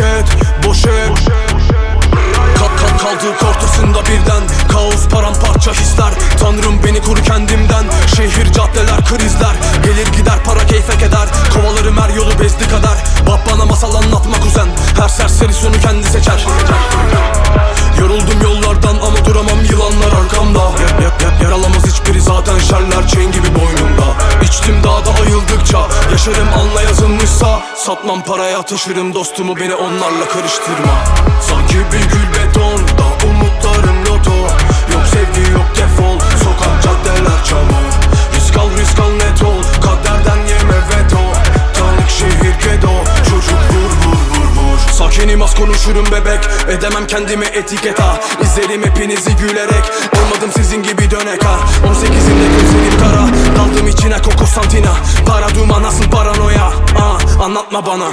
hareket boş hep Kalk ortasında birden Kaos paramparça hisler. Tanrım beni kur kendimden. Şehir caddeler krizler. Gelir gider para keyfe keder. Kovalarım her yolu bezdi kadar Bab bana masal anlatma kuzen. Her serseri sonu kendi seçer. Yoruldum yollardan ama duramam yılanlar arkamda. Yap, yap, yap. Yaralamaz hiçbiri zaten şerler Çen gibi boynumda. İçtim daha da ayıldıkça Yaşarım anlamda Satmam paraya taşırım dostumu beni onlarla karıştırma. Sanki bir gül betonda umutlarım loto Yok sevgi yok defol Sokak caddeler çamur. Risk al risk al net ol Kaderden yeme veto. Tanık şehir gedo Çocuk vur vur vur vur. Sakinim az konuşurum bebek Edemem kendime etiket ha İzlerim hepinizi gülerek Olmadım sizin gibi dönek ha. 18'imde gözlerim kara Daldım içine Coco Santina Para duman nasıl paranoya Anlatma bana.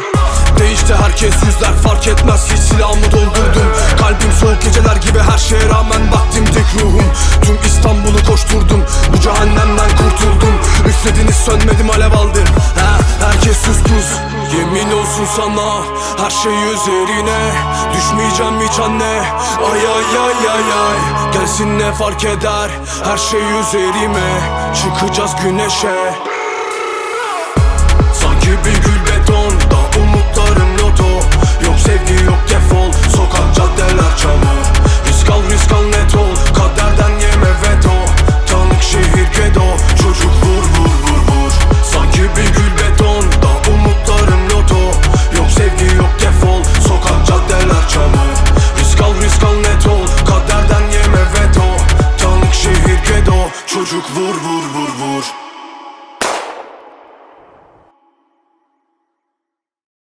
Değişti herkes yüzler fark etmez. Hiç silahımı doldurdum. Kalbim soğuk geceler gibi her şeye rağmen Baktım tek ruhum. Tüm İstanbul'u koşturdum. Bu cehennemden kurtuldum. Üflediniz sönmedim alev aldım. Ha, Herkes sus pus Yemin olsun sana her şey üzerine. Düşmeyeceğim hiç anne. Ay ay ay ay ay. Gelsin ne fark eder Her şey üzerime. Çıkacağız güneşe. Sanki bir gül vur vur.